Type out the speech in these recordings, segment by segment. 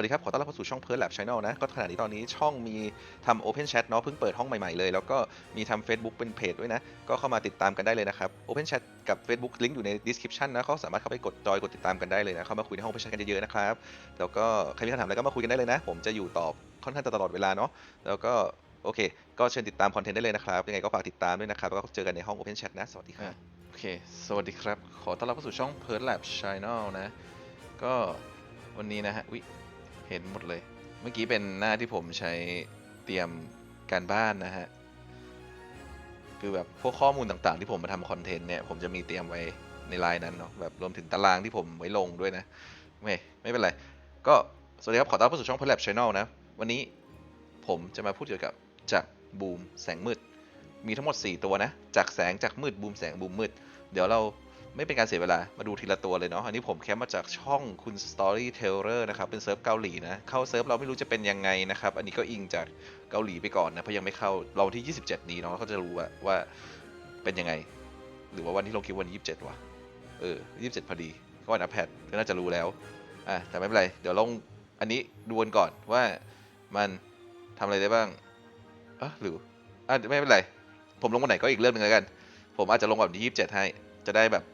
สวัสดีครับ ขอต้อนรับเข้าสู่ช่อง p e r Lab Channel นะ ก็ขณะนี้ตอนนี้ช่องมีทำ Open Chat เนาะเพิ่งเปิดห้องใหม่ๆเลย แล้วก็มีทำ Facebook เป็นเพจด้วยนะ ก็เข้ามาติดตามกันได้เลยนะครับ Open Chat กับ Facebook ลิงก์อยู่ใน description นะเขาสามารถเข้าไปกดจอยกดติดตามกันได้เลยนะ เข้ามาคุยในห้อง Open Chat กันเยอะๆนะครับ แล้วก็ใครมีคำถามอะไรก็มาคุยกันได้เลยนะ ผมจะอยู่ตอบค่อนข้างจะตลอดเวลาเนาะ แล้วก็โอเค ก็เชิญติดตามคอนเทนต์ได้เลยนะครับ ยังไงก็ฝากติดตามด้วยนะครับ แล้วก็เจอกันในห้อง Open Chat นะ สวัสดีครับโอเค สวัสดีครับ ขอต้อนรับเข้าสู่ช่อง p e r Lab Channel นะ ก็วันนี้นะฮะวิ เห็นหมดเลย เมื่อกี้เป็นหน้าที่ผมใช้เตรียมการบ้านนะฮะ คือแบบพวกข้อมูลต่างๆ ที่ผมมาทำคอนเทนต์เนี่ย ผมจะมีเตรียมไว้ในไลน์นั้นเนาะ แบบรวมถึงตารางที่ผมไว้ลงด้วยนะ ไม่ไม่เป็นไร ก็สวัสดีครับ ขอต้อนรับสู่ช่อง p e r Lab Channel นะ วันนี้ผมจะมาพูดเกี่ยวกับจากบูมแสงมืด มีทั้งหมด 4 ตัวนะ จากแสงจากมืดบูมแสงบูมมืด เดี๋ยวเรา ไม่เป็นการเสียเวลา มาดูทีละตัวเลยเนาะ อันนี้ผมแคปมาจากช่องคุณ Storyteller นะครับ เป็นเซิร์ฟเกาหลีนะ เข้าเซิร์ฟเราไม่รู้จะเป็นยังไงนะครับ อันนี้ก็อิงจากเกาหลีไปก่อนนะ เพราะยังไม่เข้า เราที่ 27 นี้เนาะเขาจะรู้ว่าว่าเป็นยังไง หรือว่าวันที่ลงคลิปวันที่27วะเออ 27 พอดีก็วันอัพแพดก็น่าจะรู้แล้ว อะ แต่ไม่เป็นไร เดี๋ยวลงอันนี้ดูกันก่อนว่ามันทำอะไรได้บ้างอะหรืออะไม่เป็นไร ผมลงวันไหนก็อีกเรื่องหนึ่งแล้วกัน ผมอาจจะลงแบบที่ 27 ให้ จะได้แบบ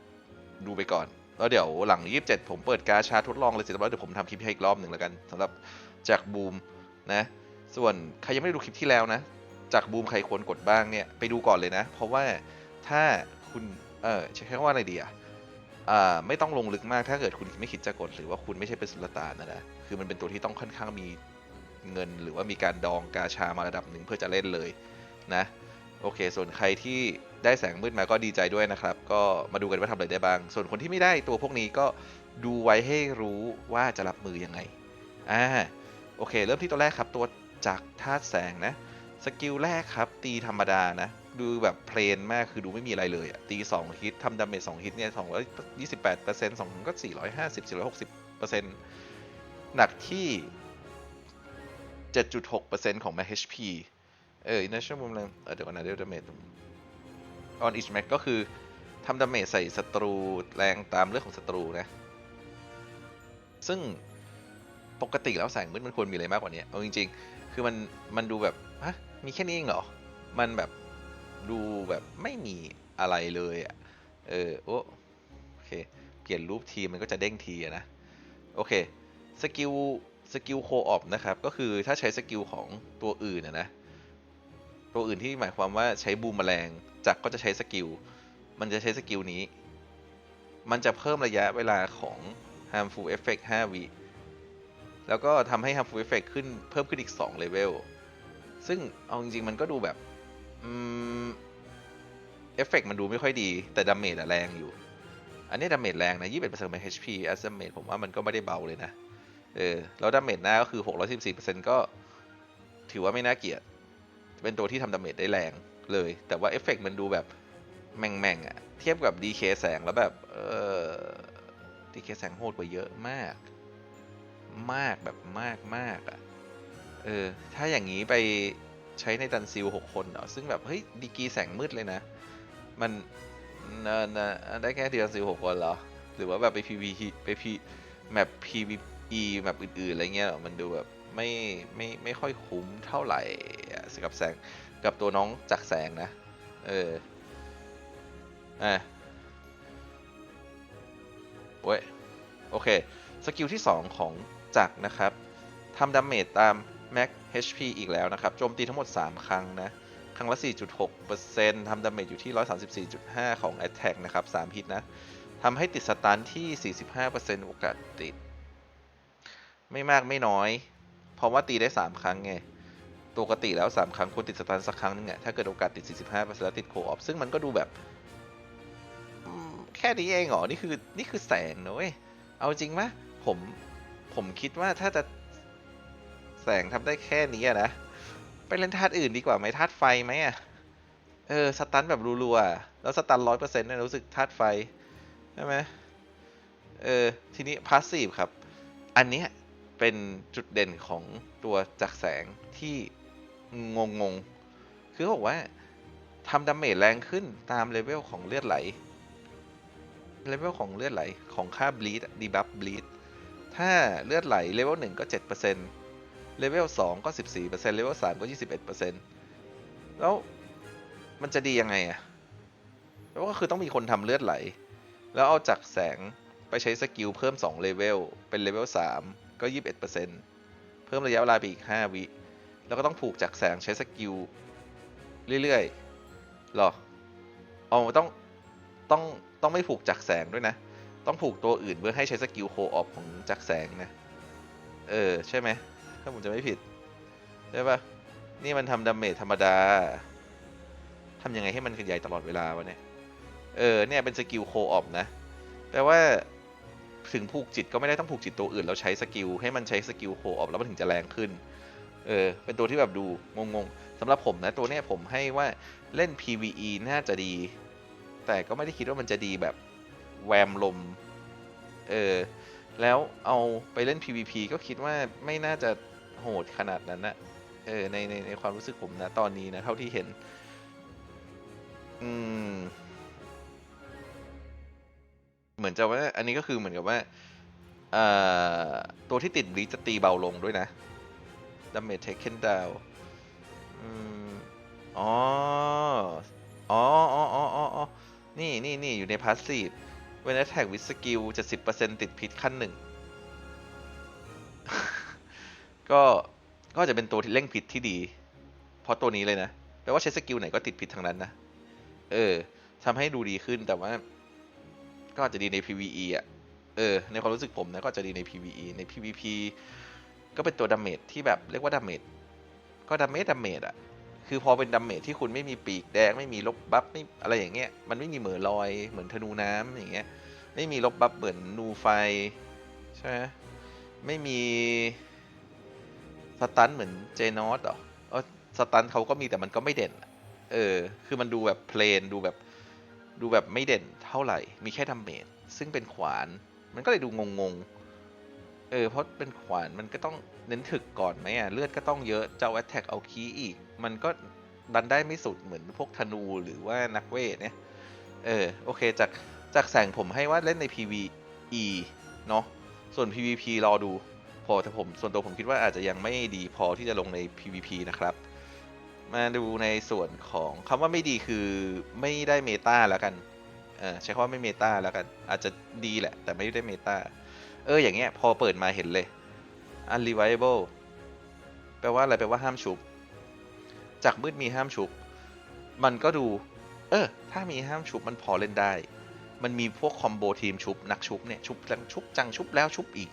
ดูไปก่อน แล้วเดี๋ยวหลัง 27 ผมเปิดกาชาทดลองเลยเสร็จแล้วเดี๋ยวผมทำคลิปให้อีกรอบหนึ่งแล้วกันสำหรับจากบูมนะส่วนใครยังไม่ได้ดูคลิปที่แล้วนะ จากบูมใครควรกดบ้างเนี่ยไปดูก่อนเลยนะ เพราะว่าถ้าคุณเออใช้คำว่าอะไรดีอะอ่าไม่ต้องลงลึกมากถ้าเกิดคุณไม่คิดจะกดหรือว่าคุณไม่ใช่เป็นสุลต่านนะนะคือมันเป็นตัวที่ต้องค่อนข้างมีเงิน หรือว่ามีการดองกาชามาระดับหนึ่งเพื่อจะเล่นเลยนะ โอเค ส่วนใครที่ได้แสงมืดมาก็ดีใจด้วยนะครับ ก็มาดูกันว่าทำอะไรได้บ้าง ส่วนคนที่ไม่ได้ตัวพวกนี้ก็ดูไว้ให้รู้ว่าจะรับมือยังไง อ่า โอเค เริ่มที่ตัวแรกครับ ตัวจากธาตุแสงนะ สกิลแรกครับ ตีธรรมดานะ ดูแบบเพลนมาก คือดูไม่มีอะไรเลยอะตี 2 ฮิตทำดาเมจ2ฮิตเนี่ย228เปอร์เซ็นต์2ก็450 460เปอร์เซ็นต์หนักที่7.6เปอร์เซ็นต์ของ max HP เออ initial movement เออเดี๋ยวก่อนนะเดี๋ยว damage on each max ก็คือทำดาเมจใส่ศัตรูแรงตามเรื่องของศัตรูนะ ซึ่งปกติแล้วแสงมืดมันควรมีอะไรมากกว่านี้เอาจริง ๆ คือมันมันดูแบบฮะมีแค่นี้เองเหรอ มันแบบดูแบบไม่มีอะไรเลยอะ่ะ เออโอโอเค เปลี่ยนรูปทีมันก็จะเด้งทีะนะ โอเค สกิล สกิลโคออปนะครับ ก็คือถ้าใช้สกิลของตัวอื่นนะนะ ตัวอื่นที่หมายความว่าใช้บูมแมลงจักรก็จะใช้สกิล มันจะใช้สกิลนี้ มันจะเพิ่มระยะเวลาของ harmful effect 5 วิแล้วก็ทำให้ harmful effect ขึ้นเพิ่มขึ้นอีก2 level ซึ่งเอาจริงๆมันก็ดูแบบเอฟเฟกมันดูไม่ค่อยดี แต่ดาเมจอะแรงอยู่ อันนี้ดาเมจแรงนะ21%ของ HP as a mage ผมว่ามันก็ไม่ได้เบาเลยนะ เออ แล้วดาเมจหน้าก็คือ614%ก็ถือว่าไม่น่าเกลียด เป็นตัวที่ทำดาเมจได้แรงเลย แต่ว่าเอฟเฟกมันดูแบบแม่งๆอะเทียบกับ DK แสงแล้วแบบ เออ DK แสงโหดกว่าเยอะมาก มากแบบมากมากอะเออ ถ้าอย่างนี้ไปใช้ในดันซิลหกคนเหรอซึ่งแบบ เฮ้ย ดีกีแสงมืดเลยนะ มันนะนะได้แค่ดันซิลหกคนเหรอ หรือว่าแบบไป PVE ไป P แมป PVE แมปอื่นๆ อะไรเงี้ยหรอ มันดูแบบไม่ไม่ไม่ค่อยคุ้มเท่าไหร่ กับแสงกับตัวน้องจากแสงนะ เอออะโอ้ยโอเค สกิลที่ 2 ของจักรนะครับทำดาเมจตาม Max HP อีกแล้วนะครับ โจมตีทั้งหมด 3 ครั้งนะ ครั้งละ 4.6%ทำดาเมจอยู่ที่ 134.5 ของ Attack นะครับ 3 ฮิตนะ ทำให้ติดสตันที่ 45%โอกาสติด ไม่มากไม่น้อย เพราะว่าตีได้ 3 ครั้งไง ปกติแล้ว 3 ครั้งควรติดสตันสักครั้งนึงอะถ้าเกิดโอกาสติด 45%แล้วติดโคออฟซึ่งมันก็ดูแบบแค่นี้เองเหรอ นี่คือนี่คือแสงนะเว้ย เอาจริงไหมผมผมคิดว่าถ้าจะแสงทำได้แค่นี้อะนะ ไปเล่นธาตุอื่นดีกว่าไหมธาตุไฟไหมอะเออสตันแบบรัวๆแล้วสตันร้อยเปอร์เซ็นต์เนี่ยรู้สึกธาตุไฟใช่ไหมเออทีนี้พาสซีฟครับ อันนี้เป็นจุดเด่นของตัวจักแสงที่ งงงคือบอกว่าทำดาเมจแรงขึ้นตามเลเวลของเลือดไหล เลเวลของเลือดไหลของค่า bleed debuff bleed ถ้าเลือดไหลเลเวลหนึ่งก็เจ็ดเปอร์เซ็นต์เลเวลสองก็สิบสี่เปอร์เซ็นต์เลเวลสามก็ยี่สิบเอ็ดเปอร์เซ็นต์แล้วมันจะดียังไงอะแล้วก็คือต้องมีคนทำเลือดไหล แล้วเอาจากแสงไปใช้สกิลเพิ่ม2เลเวลเป็นเลเวล3ก็ 21%เพิ่มระยะเวลาไปอีก 5 วิ แล้วก็ต้องผูกจากแสงใช้สกิลเรื่อยๆหรอเอาต้องต้องต้องไม่ผูกจากแสงด้วยนะ ต้องผูกตัวอื่นเพื่อให้ใช้สกิลโคออฟของจากแสงนะ เออ ใช่ไหมถ้าผมจะไม่ผิดใช่ปะนี่มันทำดาเมจธรรมดาทำยังไงให้มันใหญ่ตลอดเวลาวะเนี่ย เออ เนี่ยเป็นสกิลโคออฟนะ แปลว่าถึงผูกจิตก็ไม่ได้ต้องผูกจิตตัวอื่น แล้วใช้สกิลให้มันใช้สกิลโคออฟแล้วมันถึงจะแรงขึ้น เออเป็นตัวที่แบบดูงงๆสำหรับผมนะตัวเนี้ยผมให้ว่าเล่น PVE น่าจะดี แต่ก็ไม่ได้คิดว่ามันจะดีแบบแวมลมเออแล้วเอาไปเล่น PVP ก็คิดว่าไม่น่าจะโหดขนาดนั้นนะเออในในในความรู้สึกผมนะตอนนี้นะเท่าที่เห็น อืม เหมือนจะว่า อันนี้ก็คือเหมือนกับว่าเอ่อตัวที่ติดบลีชจะตีเบาลงด้วยนะ damage taken down อืมอ๋อ อ๋ออ๋ออ๋อนี่นี่นี่อยู่ใน passive when attack with skill จะ10%ติดพิษขั้นหนึ่ง ก็ ก็จะเป็นตัวที่เร่งพิษที่ดี เพราะตัวนี้เลยนะ แปลว่าใช้สกิลไหนก็ติดพิษทั้งนั้นนะ เออทำให้ดูดีขึ้นแต่ว่า ก็อาจจะดีใน PVE อะ เออ ในความรู้สึกผมนะ ก็จะดีใน PVE ใน PVP ก็เป็นตัวดาเมจที่แบบเรียกว่าดาเมจก็ดาเมจดาเมจอะคือพอเป็นดาเมจที่คุณไม่มีปีกแดง ไม่มีลบบัฟไม่อะไรอย่างเงี้ยมันไม่มีเหมือลอยเหมือนธนูน้ำอย่างเงี้ยไม่มีลบบัฟเหมือนนูไฟใช่ไหมไม่มีสตันเหมือนเจนอสหรอเออสตันเขาก็มีแต่มันก็ไม่เด่น เออ คือมันดูแบบเพลนดูแบบดูแบบไม่เด่นเท่าไหร่ มีแค่ดาเมจซึ่งเป็นขวาน มันก็เลยดูงงๆ เออเพราะเป็นขวานมันก็ต้องเน้นถึกก่อนไหมอะเลือดก็ต้องเยอะเจ้าแอตแทกเอาคีอีก มันก็ดันได้ไม่สุดเหมือนพวกธนูหรือว่านักเวทเนี่ยเออโอเคจากจากแสงผมให้ว่าเล่นใน PVE เนาะส่วน PVP รอดู พอแต่ผมส่วนตัวผมคิดว่าอาจจะยังไม่ดีพอที่จะลงใน PVP นะครับ มาดูในส่วนของคำว่าไม่ดีคือไม่ได้เมตาแล้วกันเออใช้คำว่าไม่เมตาแล้วกัน อาจจะดีแหละ แต่ไม่ได้เมตา เอออย่างเงี้ยพอเปิดมาเห็นเลย unreviable แปลว่าอะไรแปลว่าห้ามชุบ จากมืดมีห้ามชุบ มันก็ดู เออ ถ้ามีห้ามชุบมันพอเล่นได้ มันมีพวกคอมโบทีมชุบนักชุบเนี่ยชุบจังชุบจังชุบแล้วชุบอีก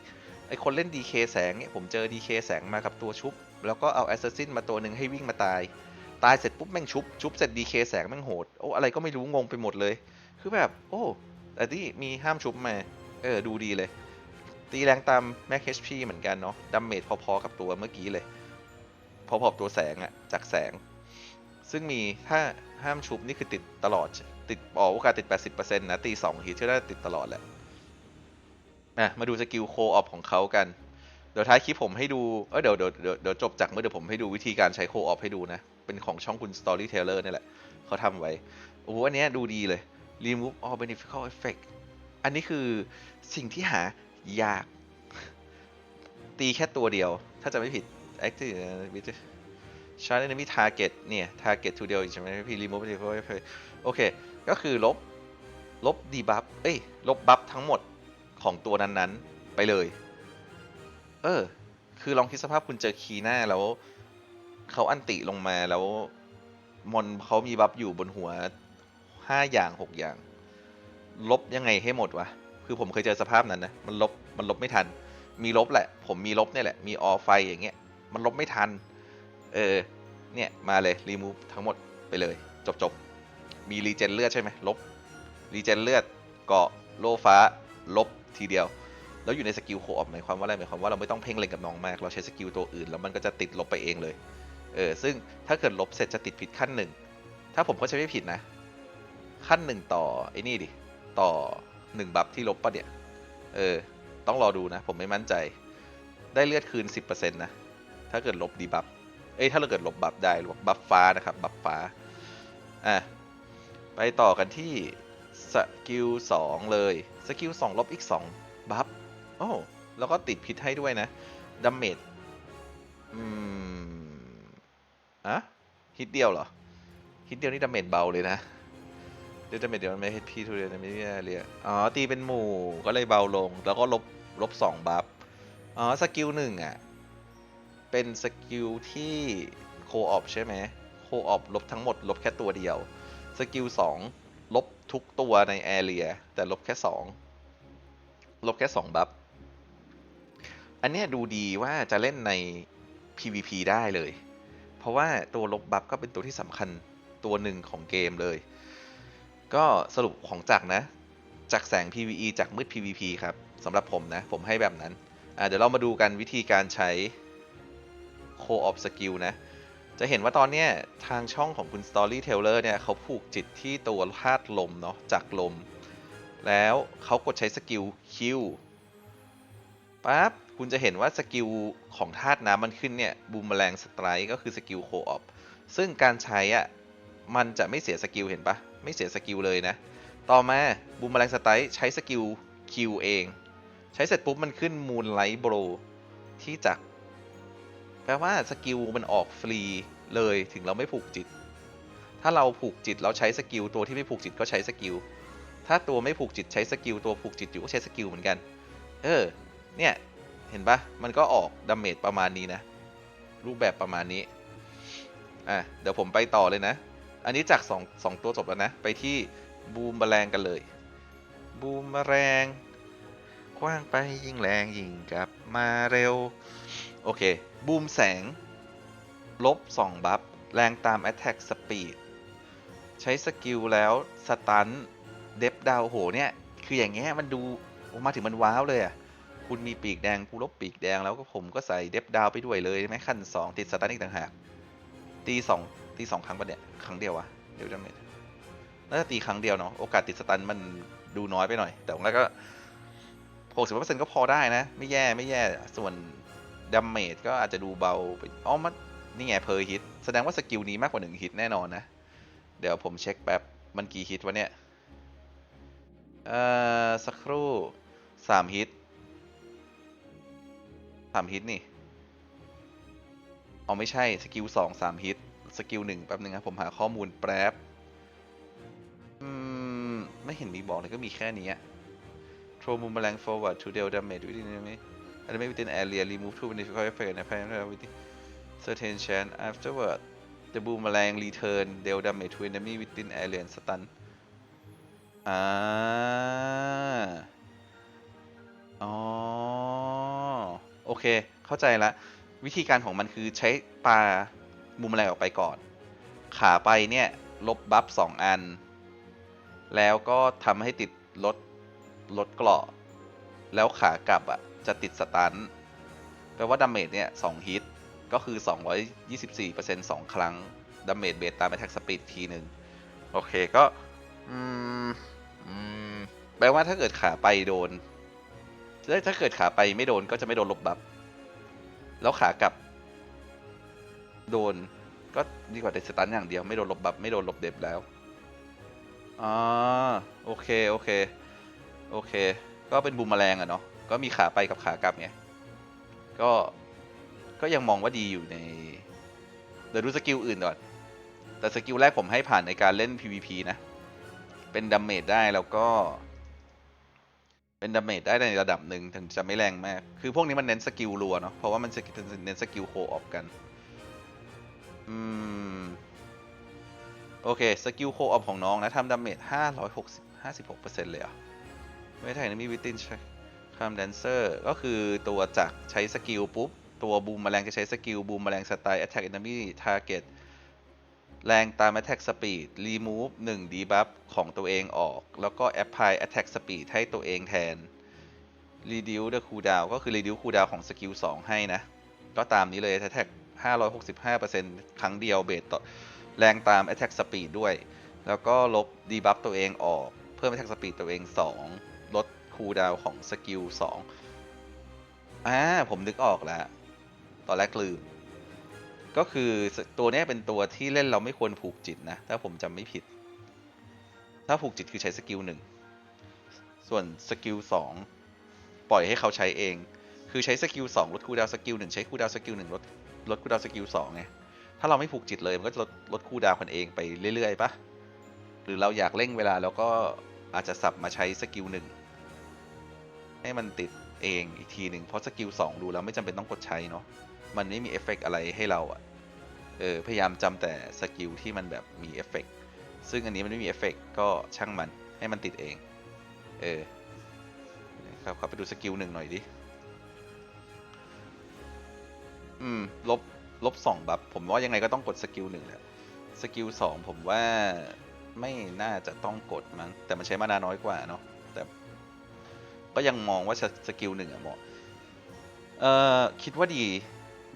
ไอคนเล่น DK แสงเนี่ยผมเจอ DK แสงมากับตัวชุบ แล้วก็เอาแอสซัสซินมาตัวหนึ่งให้วิ่งมาตาย ตายเสร็จปุ๊บแม่งชุบ ชุบเสร็จ DK แสงแม่งโหด โอ้อะไรก็ไม่รู้งงไปหมดเลย คือแบบ โอ้แต่ที่มีห้ามชุบมา เออดูดีเลย ตีแรงตามแม็ก HP เหมือนกันเนาะดัมเมจพอๆกับตัวเมื่อกี้เลย พอๆกับตัวแสงอะจากแสง ซึ่งมีถ้าห้ามชุบนี่คือติดตลอด ติดอ๋อโอกาสติด 80%นะ ตี2ฮิตก็ได้ติดตลอดแหละอะมาดูสกิลโคออฟของเขากัน เดี๋ยวท้ายคลิปผมให้ดู เออเดี๋ยวเดี๋ยวเดี๋ยวเดี๋ยวจบจากเมื่อเดี๋ยวผมให้ดูวิธีการใช้โคออฟให้ดูนะ เป็นของช่องคุณ Storyteller นี่แหละเขาทำไว้ โอ้โหอันเนี้ยดูดีเลย remove all beneficial effect อันนี้คือสิ่งที่หา ยาก ตีแค่ตัวเดียว ถ้าจะไม่ผิด active chart enemy target เนี่ย target ตัวเดียวใช่ไหมพี่ remove beneficial effect โอเค ก็คือลบ ลบ debuff เอ้ย ลบบัฟทั้งหมดของตัวนั้นๆ ไปเลย เออ คือลองคิดสภาพคุณเจอคีหน้าแล้วเขาอันติลงมาแล้วมอนเขามีบัฟอยู่บนหัวห้าอย่างหกอย่าง ลบยังไงให้หมดวะ คือผมเคยเจอสภาพนั้นนะ มันลบ มันลบไม่ทัน มีลบแหละ ผมมีลบเนี่ยแหละ มีออไฟอย่างเงี้ย มันลบไม่ทัน เออ เนี่ย มาเลย รีมูฟทั้งหมดไปเลย จบจบ มีรีเจนเลือดใช่ไหมลบ รีเจนเลือด เกาะ โลฟ้า ลบทีเดียว แล้วอยู่ในสกิลโคออฟหมายความว่าอะไร หมายความว่าเราไม่ต้องเพ่งเล็งกับน้องมาก เราใช้สกิลตัวอื่น แล้วมันก็จะติดลบไปเองเลย เออ ซึ่งถ้าเกิดลบเสร็จจะติดผิดขั้นหนึ่ง ถ้าผมเข้าใจไม่ผิดนะ ขั้นหนึ่งต่อไอ้นี่ดิ ต่อ หนึ่งบัฟที่ลบปะเนี่ย เออ ต้องรอดูนะ ผมไม่มั่นใจ ได้เลือดคืน 10%นะ ถ้าเกิดลบดีบัฟ เอ้ย ถ้าเราเกิดลบบัฟได้ลบบัฟฟ้านะครับ บัฟฟ้า อะ ไปต่อกันที่สกิล2เลย สกิล2ลบอีก 2 บัฟ โอ้ แล้วก็ติดพิษให้ด้วยนะดาเมจ อืม อะฮิตเดียวเหรอ ฮิตเดียวนี่ดาเมจเบาเลยนะ ดี๋ยวดาเมจเดี๋ยวมันไม่ฮิตพีทูเรียนไม่ได้เรียอ๋อ ตีเป็นหมู่ก็เลยเบาลง แล้วก็ลบลบสองบัฟ อ๋อ สกิลหนึ่งอะ เป็นสกิลที่โคออปใช่ไหมโคออปลบทั้งหมด ลบแค่ตัวเดียว สกิลสองลบทุกตัวในแอเรีย แต่ลบแค่สองลบแค่สองบัฟ อันเนี้ยดูดีว่าจะเล่นใน PVP ได้เลย เพราะว่าตัวลบบัฟก็เป็นตัวที่สำคัญตัวหนึ่งของเกมเลย ก็สรุปของจักนะ จากแสง PVE จากมืด PVP ครับสำหรับผมนะ ผมให้แบบนั้นเดี๋ยวเรามาดูกันวิธีการใช้ Co-op Skill นะ จะเห็นว่าตอนนี้ทางช่องของคุณ Storyteller เนี่ยเขาผูกจิตที่ตัวธาตุลมเนาะจากลม แล้วเขากดใช้สกิล Q ปั๊บคุณจะเห็นว่าสกิลของธาตุน้ำมันขึ้นเนี่ยบูมแมลงสไตร์ก็คือสกิลโคออปซึ่งการใช้อะมันจะไม่เสียสกิลเห็นปะ ไม่เสียสกิลเลยนะ ต่อมาบูมแมลงสไตร์ใช้สกิล Q เอง ใช้เสร็จปุ๊บมันขึ้นมูนไลท์โบรที่จักแปลว่าสกิลมันออกฟรีเลยถึงเราไม่ผูกจิต ถ้าเราผูกจิตแล้วใช้สกิลตัวที่ไม่ผูกจิตก็ใช้สกิล ถ้าตัวไม่ผูกจิตใช้สกิลตัวผูกจิตอยู่ก็ใช้สกิลเหมือนกัน เออ เนี่ย เห็นปะมันก็ออกดาเมจประมาณนี้นะ รูปแบบประมาณนี้ อะ เดี๋ยวผมไปต่อเลยนะ อันนี้จาก2 2ตัวจบแล้วนะ ไปที่บูมแมลงกันเลย บูมแมลงคว้างไปยิงแรงยิงกลับมาเร็ว โอเค บูมแสง ลบ 2 บัฟ แรงตาม Attack Speed ใช้สกิลแล้วสตันเดฟดาวโหเนี่ย คืออย่างเงี้ยมันดูมาถึงมันว้าวเลยอะ คุณมีปีกแดงผู้ลบปีกแดงแล้วก็ผมก็ใส่เดฟดาวไปด้วยเลยใช่ไหมขั้น 2 ติดสตันอีกต่างหากตีสอง ตีสองครั้งปะเนี่ย ครั้งเดียววะเดี๋ยวจำไม่ได้น่าจะตีครั้งเดียวเนาะ โอกาสติดสตันมันดูน้อยไปหน่อย แต่ว่าก็หกสิบเปอร์เซ็นต์ก็พอได้นะ ไม่แย่ไม่แย่ ส่วนดาเมจก็อาจจะดูเบาไปอ๋อมันนี่ไงเพอร์ฮิต แสดงว่าสกิลนี้มากกว่าหนึ่งฮิตแน่นอนนะ เดี๋ยวผมเช็คแป๊บ มันกี่ฮิตวะเนี่ย เอ่อ สักครู่สามฮิตสามฮิตนี่เอไม่ใช่ สกิลสองสามฮิต สกิลหนึ่งแป๊บนึงครับผมหาข้อมูลแป๊บอืมไม่เห็นมีบอกเลยก็มีแค่นี้อะ throw มุมแมลง forward to deal damage within enemy enemy within area remove two beneficial effect and apply within certain chance afterward the boomerang return deal damage to enemy within area and stun อ่าอ๋อโอเค เข้าใจละ วิธีการของมันคือใช้ปลา มุมแมลงออกไปก่อน ขาไปเนี่ยลบบัฟสองอัน แล้วก็ทำให้ติดลดลดเกราะ แล้วขากลับอะจะติดสตันแปลว่าดาเมจเนี่ยสองฮิตก็คือ 224% 2 ครั้งดาเมจเบสตาม attack speed ทีหนึ่งโอเคก็อืมอืมแปลว่าถ้าเกิดขาไปโดนถ้าถ้าเกิดขาไปไม่โดนก็จะไม่โดนลบบัฟแล้วขากลับ โดน ก็ดีกว่าเดสตันอย่างเดียวไม่โดนลบบัฟไม่โดนลบเด็บแล้วอ่าโอเคโอเคโอเค ก็เป็นบูมแมลงอะเนาะก็มีขาไปกับขากลับไงก็ก็ยังมองว่าดีอยู่ในเดี๋ยวดูสกิลอื่นก่อนแต่สกิลแรกผมให้ผ่านในการเล่น PVP นะเป็นดาเมจได้แล้วก็ เป็นดาเมจได้ในระดับหนึ่งถึงจะไม่แรงมาก คือพวกนี้มันเน้นสกิลรัวเนาะเพราะว่ามันจะเน้นสกิลโคออฟกัน อืม โอเค สกิลโคออฟของน้องนะทำดาเมจ560 56%เลยเหรอะไม่ไทยนะมีวิตินคามแดนเซอร์ก็คือตัวจากใช้สกิลปุ๊บ ตัวบูมแมลงจะใช้สกิลบูมแมลงสไตล์ attack enemy target แรงตาม attack speed remove 1 debuff ของตัวเองออก แล้วก็ apply attack speed ให้ตัวเองแทน reduce the cooldown ก็คือ reduce cooldown ของสกิล2ให้นะ ก็ตามนี้เลย attack 565%ครั้งเดียวเบสต่อแรงตาม attack speed ด้วย แล้วก็ลบ debuff ตัวเองออก เพิ่ม attack speed ตัวเอง 2 ลด cooldown ของสกิล2อ่าผมนึกออกแล้ว ตอนแรกลืม ก็คือตัวนี้เป็นตัวที่เล่นเราไม่ควรผูกจิตนะ ถ้าผมจำไม่ผิด ถ้าผูกจิตคือใช้สกิลหนึ่งส่วนสกิลสองปล่อยให้เขาใช้เอง คือใช้สกิลสองลดคูลดาวสกิลหนึ่งใช้คูลดาวสกิลหนึ่งลด ลดคูลดาวสกิลสองไง ถ้าเราไม่ผูกจิตเลย มันก็จะลดลดคูลดาวน์กันเองไปเรื่อย ๆปะหรือเราอยากเร่งเวลาแล้วก็อาจจะสับมาใช้สกิลหนึ่งให้มันติดเองอีกทีหนึ่งเพราะสกิลสองดูแล้วไม่จำเป็นต้องกดใช้เนาะ มันไม่มีเอฟเฟกต์อะไรให้เราอะเออพยายามจำแต่สกิลที่มันแบบมีเอฟเฟกต์ซึ่งอันนี้มันไม่มีเอฟเฟกต์ก็ช่างมันให้มันติดเอง เออครับครับไปดูสกิลหนึ่งหน่อยดิ อืม ลบ ลบสองบัฟผมว่ายังไงก็ต้องกดสกิลหนึ่งแหละ สกิลสองผมว่าไม่น่าจะต้องกดมั้ง แต่มันใช้มานาน้อยกว่าเนาะ แต่ ก็ยังมองว่าสกิลหนึ่งอะเหมาะ เอ่อ คิดว่าดี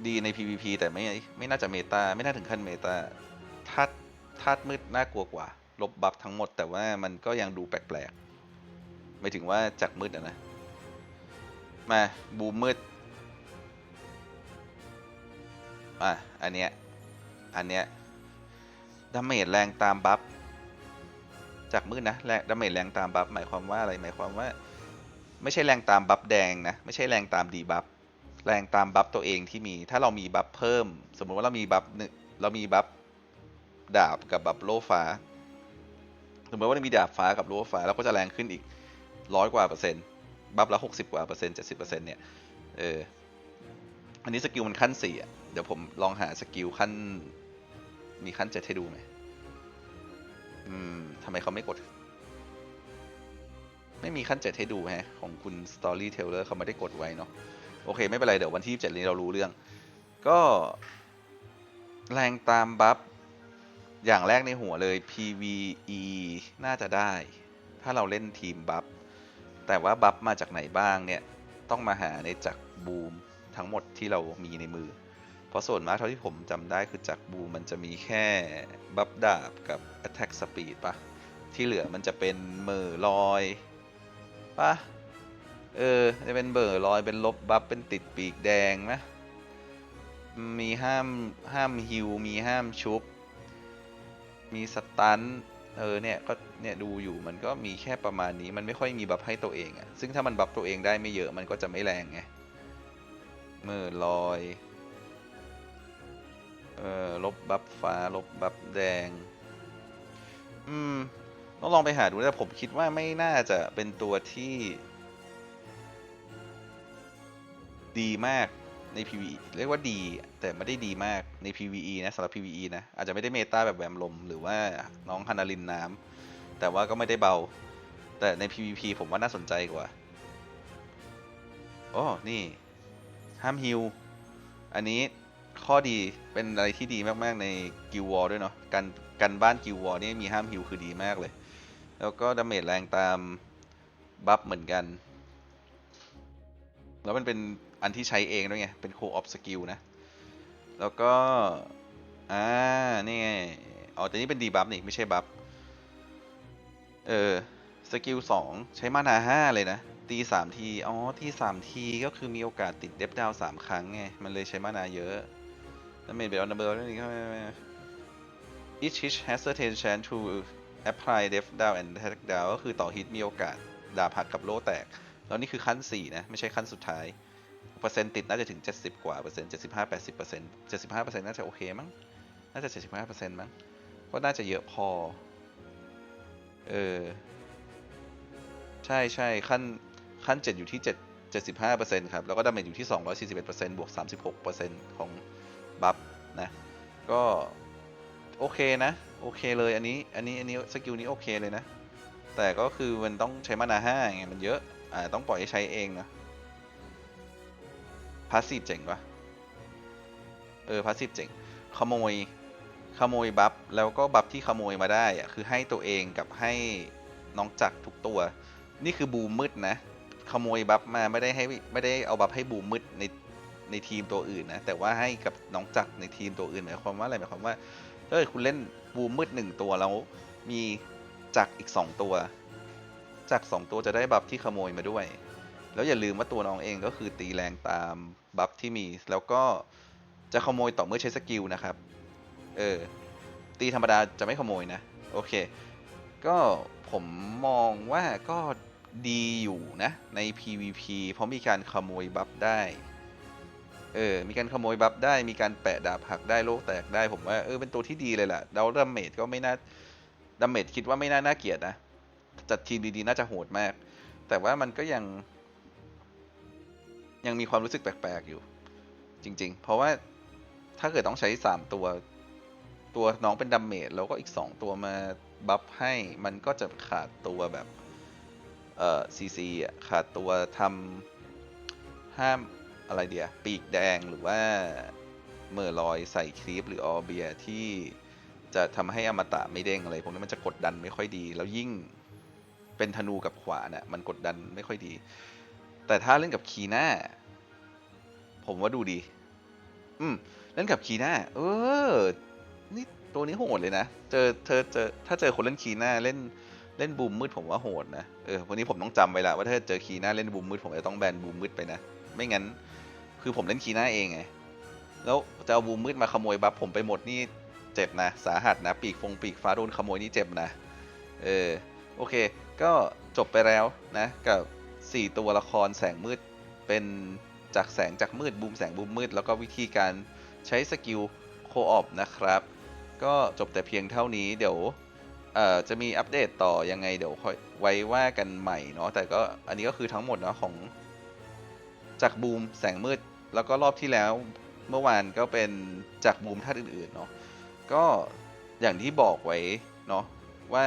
ดีใน PVP แต่ไม่ ไม่น่าจะเมตา ไม่น่าถึงขั้นเมตาธาตุธาตุมืดน่ากลัวกว่า ลบบัฟทั้งหมด แต่ว่ามันก็ยังดูแปลกๆ ไม่ถึงว่าจากมืดอะนะ มาบูมมืด อะ อันเนี้ย อันเนี้ย ดาเมจแรงตามบัฟ จากมืดนะ แรงดาเมจแรงตามบัฟหมายความว่าอะไร หมายความว่า ไม่ใช่แรงตามบัฟแดงนะ ไม่ใช่แรงตามดีบัฟ แรงตามบัฟตัวเองที่มี ถ้าเรามีบัฟเพิ่ม สมมุติว่าเรามีบัฟหนึ่งเรามีบัฟดาบกับบัฟโลฟ้า สมมติว่าเรามีดาบฟ้ากับโลฟ้าเราก็จะแรงขึ้นอีกร้อยกว่าเปอร์เซ็นต์ บัฟละหกสิบกว่าเปอร์เซ็นต์เจ็ดสิบเปอร์เซ็นต์เนี่ย เออ อันนี้สกิลมันขั้นสี่อะ ดี๋ยวผมลองหาสกิลขั้น มีขั้นเจ็ดให้ดูไหมอืมทำไมเขาไม่กด ไม่มีขั้นเจ็ดให้ดูฮะ ของคุณ Storyteller เขาไม่ได้กดไว้เนาะ โอเค ไม่เป็นไร เดี๋ยววันที่ 27 นี้เรารู้เรื่อง ก็ แรงตามบัฟ อย่างแรกในหัวเลย PVE น่าจะได้ ถ้าเราเล่นทีมบัฟ แต่ว่าบัฟมาจากไหนบ้างเนี่ย ต้องมาหาในจากบูมทั้งหมดที่เรามีในมือ เพราะส่วนมากเท่าที่ผมจำได้คือจากบูมันจะมีแค่บัฟดาบกับ attack speed ปะที่เหลือมันจะเป็นเมอร์ลอยปะเออ จะเป็นเบอร์ลอยเป็นลบบัฟเป็นติดปีกแดงไหมมีห้ามห้ามฮิวมีห้ามชุบ มีสตันเออเนี่ยก็เนี่ยดูอยู่มันก็มีแค่ประมาณนี้มันไม่ค่อยมีบัฟให้ตัวเองอะซึ่งถ้ามันบัฟตัวเองได้ไม่เยอะมันก็จะไม่แรงไงเมื่อลอย เออลบบัฟฟ้า ลบบัฟแดง อืม ต้องลองไปหาดูแต่ผมคิดว่าไม่น่าจะเป็นตัวที่ ดีมากใน PVE เรียกว่าดี แต่ไม่ได้ดีมากใน PVE นะสำหรับ PVE นะ อาจจะไม่ได้เมตาแบบแวมลม หรือว่าน้องฮานารินน้ำแต่ว่าก็ไม่ได้เบา แต่ใน PVP ผมว่าน่าสนใจกว่าโอ้นี่ ห้ามฮิว อันนี้ ข้อดีเป็นอะไรที่ดีมากๆในกิลวอลด้วยเนาะกันกันบ้านกิลวอลนี่มีห้ามฮิวคือดีมากเลย แล้วก็ดาเมจแรงตามบัฟเหมือนกัน แล้วมันเป็นอันที่ใช้เองด้วยไง เป็นโคออฟสกิลนะ แล้วก็ อ่า นี่ไง อ๋อ แต่นี่เป็นดีบัฟนี่ ไม่ใช่บัฟ เออ สกิลสองใช้มานาห้าเลยนะ ตีสามที อ๋อทีสามทีก็คือมีโอกาสติดเดฟดาวสามครั้งไง มันเลยใช้มานาเยอะ แล้วเมนเบลนัมเบอร์นี่ก็ each hit has a chance to apply def down and attack down ก็คือต่อฮิตมีโอกาสดาบหักกับโล่แตก แล้วนี่คือขั้น 4 นะ ไม่ใช่ขั้นสุดท้าย เปอร์เซ็นต์ติดน่าจะถึง 70 กว่าเปอร์เซ็นต์75 80เปอร์เซ็นต์75เปอร์เซ็นต์น่าจะโอเคมั้ง น่าจะ 75เปอร์เซ็นต์มั้ง ก็น่าจะเยอะพอ เออ ใช่ใช่ขั้นขั้น 7 อยู่ที่ 7 75เปอร์เซ็นต์ครับ แล้วก็ดาเมจอยู่ที่ 241เปอร์เซ็นต์บวก36เปอร์เซ็นต์ของ บัฟนะก็โอเคนะโอเคเลยอันนี้อันนี้อันนี้สกิลนี้โอเคเลยนะ แต่ก็คือมันต้องใช้มานาห้าไงมันเยอะอ่าต้องปล่อยให้ใช้เองนะพาสซีฟเจ๋งปะเออพาสซีฟเจ๋งขโมยขโมยบัฟแล้วก็บัฟที่ขโมยมาได้อะคือให้ตัวเองกับให้น้องจักรทุกตัว นี่คือบูมมืดนะ ขโมยบัฟมาไม่ได้ให้ไม่ได้เอาบัฟให้บูมมืดใน ในทีมตัวอื่นนะ แต่ว่าให้กับน้องจักรในทีมตัวอื่นหมายความว่าอะไรหมายความว่าถ้าเกิดคุณเล่นบูมมืดหนึ่งตัวแล้วมีจักรอีกสองตัว จักรสองตัวจะได้บัฟที่ขโมยมาด้วย แล้วอย่าลืมว่าตัวน้องเองก็คือตีแรงตามบัฟที่มี แล้วก็จะขโมยต่อเมื่อใช้สกิลนะครับ เออ ตีธรรมดาจะไม่ขโมยนะ โอเค ก็ผมมองว่าก็ดีอยู่นะ ใน PVP เพราะมีการขโมยบัฟได้ เออ มีการขโมยบัฟได้ มีการแปะดาบหักได้โลกแตกได้ ผมว่าเออเป็นตัวที่ดีเลยแหละแล้วดาเมจก็ไม่น่าดาเมจคิดว่าไม่น่าน่าเกลียดนะ จัดทีมดีๆ น่าจะโหดมาก แต่ว่ามันก็ยัง ยังมีความรู้สึกแปลกๆอยู่ จริง ๆ เพราะว่าถ้าเกิดต้องใช้สามตัว ตัวน้องเป็นดัมเมจแล้วก็อีกสองตัวมาบัฟให้มันก็จะขาดตัวแบบ เอ่อซีซีอะขาดตัวทำห้าม อะไรเดียปีกแดงหรือว่าเมอร์ลอยใส่ครีปหรือออเบียที่จะทำให้อมตะไม่เด้งอะไรพวกนี้มันจะกดดันไม่ค่อยดี แล้วยิ่งเป็นธนูกับขวานอะมันกดดันไม่ค่อยดี แต่ถ้าเล่นกับคีน่าผมว่าดูดี อืมเล่นกับคีน่าเออ นี่ตัวนี้โหดเลยนะ เจอเธอเจอถ้าเจอคนเล่นคีน่าเล่นเล่นบูมมืดผมว่าโหดนะ เออวันนี้ผมต้องจำไว้ละว่าถ้าเจอคีน่าเล่นบูมมืดผมจะต้องแบนบูมมืดไปนะ ไม่งั้น คือผมเล่นคีน่าเองไง แล้วจะเอาบูมมืดมาขโมยบัฟผมไปหมดนี่เจ็บนะ สาหัสนะ ปีกฟงปีกฟ้าโดนขโมยนี่เจ็บนะ เออ โอเค ก็จบไปแล้วนะ กับ 4 ตัวละครแสงมืด เป็นจากแสงจากมืดบูมแสงบูมมืด แล้วก็วิธีการใช้สกิลโคออปนะครับ ก็จบแต่เพียงเท่านี้เดี๋ยวเอ่อจะมีอัปเดตต่อยังไงเดี๋ยวค่อยไว้ว่ากันใหม่เนาะแต่ก็อันนี้ก็คือทั้งหมดเนาะของ จากบูมแสงมืด แล้วก็รอบที่แล้วเมื่อวานก็เป็นจากบูมท่าตุอื่นๆเนาะก็อย่างที่บอกไว้เนาะว่า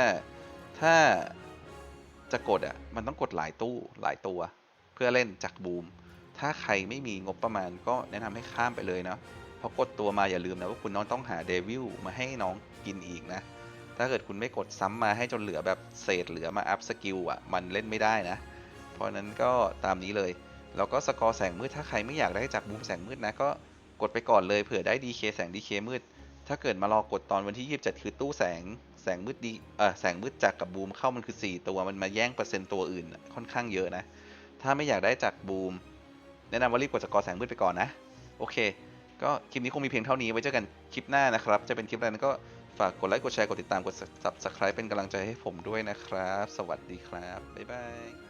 ถ้าจะกดอะมันต้องกดหลายตู้หลายตัว เพื่อเล่นจากบูม ถ้าใครไม่มีงบประมาณก็แนะนำให้ข้ามไปเลยเนาะเพราะกดตัวมาอย่าลืมนะว่าคุณน้องต้องหาเดวิลมาให้น้องกินอีกนะ ถ้าเกิดคุณไม่กดซ้ำมาให้จนเหลือแบบเศษเหลือมาอัพสกิลอะ มันเล่นไม่ได้นะ เพราะนั้นก็ตามนี้เลย แล้วก็สกอร์แสงมืดถ้าใครไม่อยากได้จากบูมแสงมืดนะก็กดไปก่อนเลยเผื่อได้ดีเคแสงดีเคมืด ถ้าเกิดมารอกดตอนวันที่ 27 คือตู้แสงแสงมืดดีเออแสงมืดจากกับบูมเข้ามันคือ 4 ตัวมันมาแย่งเปอร์เซ็นต์ตัวอื่นค่อนข้างเยอะนะ ถ้าไม่อยากได้จากบูมแนะนำว่ารีบกดสกอร์แสงมืดไปก่อนนะ โอเค ก็คลิปนี้คงมีเพียงเท่านี้ไว้เจอกันคลิปหน้านะครับ จะเป็นคลิปอะไรนั้นก็ฝากกดไลค์กดแชร์กดติดตามกด subscribe เป็นกำลังใจให้ผมด้วยนะครับ สวัสดีครับบ๊ายบาย